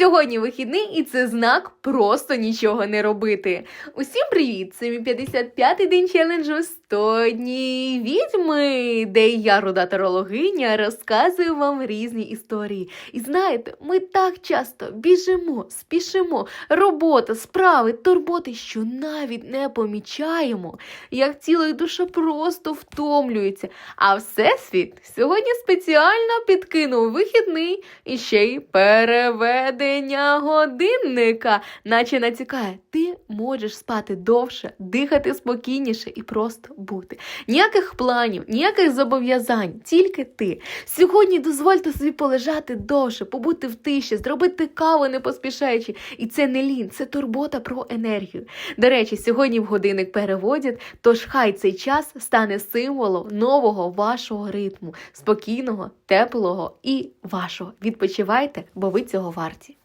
Сьогодні вихідний, і це знак просто нічого не робити. Усім привіт! Це мій 55-й день челенджу 100 днів відьми, де я, руда тарологиня, розказую вам різні історії. І знаєте, ми так часто біжимо, спішимо, робота, справи, турботи, що навіть не помічаємо, як тіло і душа просто втомлюються. А Всесвіт сьогодні спеціально підкинув вихідний і ще й переведення годинника, наче натякає, ти можеш спати довше, дихати спокійніше і просто бути. Ніяких планів, ніяких зобов'язань, тільки ти. Сьогодні дозвольте собі полежати довше, побути в тиші, зробити каву не поспішаючи. І це не лін, це турбота про енергію. До речі, сьогодні в годинник переводять, тож хай цей час стане символом нового вашого ритму, спокійного, теплого і вашого. Відпочивайте, бо ви цього варті.